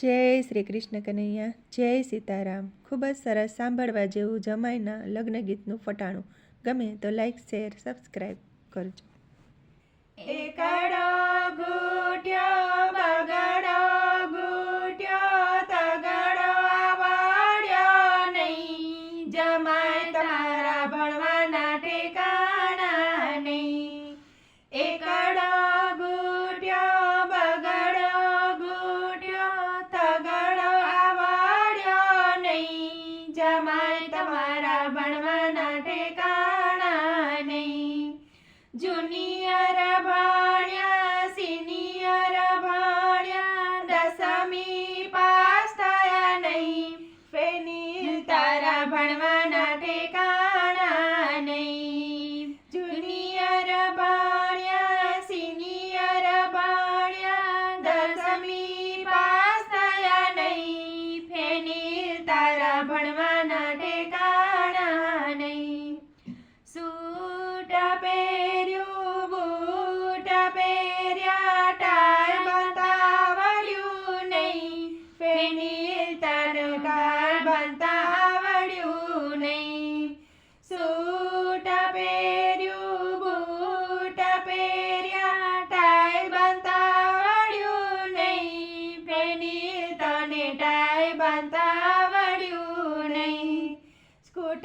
જય શ્રી કૃષ્ણ કનૈયા, જય સીતારામ. ખૂબ જ સરસ સાંભળવા જેવું જમાઈના લગ્ન ગીતનું ફટાણું. ગમે તો લાઈક શેર સબસ્ક્રાઈબ કરજો. એકડો ઘૂંટ્યો જુનિયર ભણ્યા, સિનિયર ભણ્યા, દસમી પાસ થયા નહીં. ફેની તારા ભણવાના ઠેકાણા નહીં. જુનિયર ભણ્યા, સિનિયર ભણ્યા, દસમી પાસ થયા નહીં. ફેની તારા ભણવાના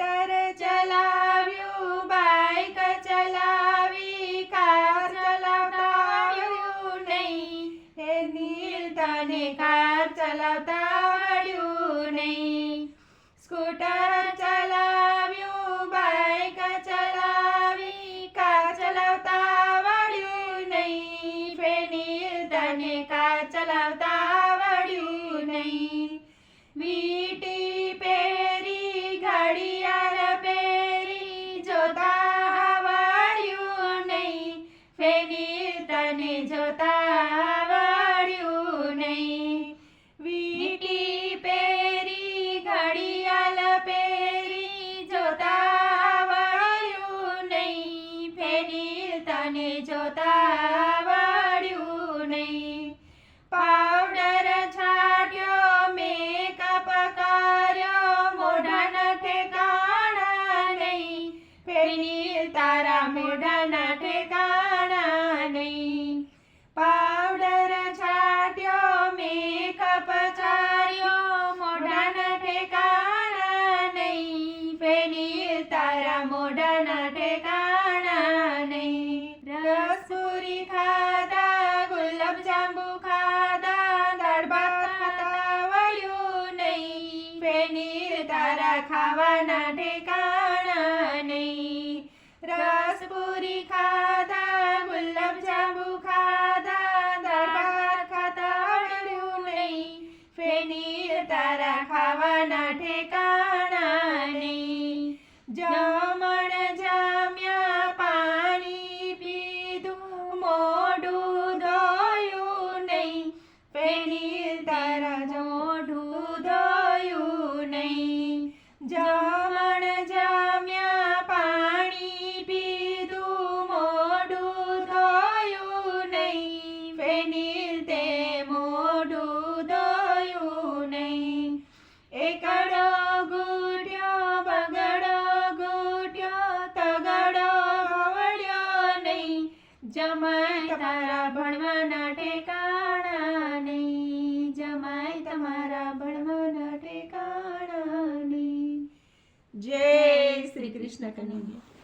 સ્કૂટર ચલાવ્યું બાઇક ચલાવી, કાર ચલાવતા નહીં. એ નીલ તને કાર ચલાવતા આવડ્યું નહીં. સ્કૂટર ફેનિલ જોતા તારા ખાવાના ઠેકાણા નહીં. રસ પૂરી ખાધા જમાય તારા ભણવાના ઠેકાણા નહીં જમાય તમારા ભણવાના ઠેકાણા નહીં જય શ્રી કૃષ્ણ કનૈયા.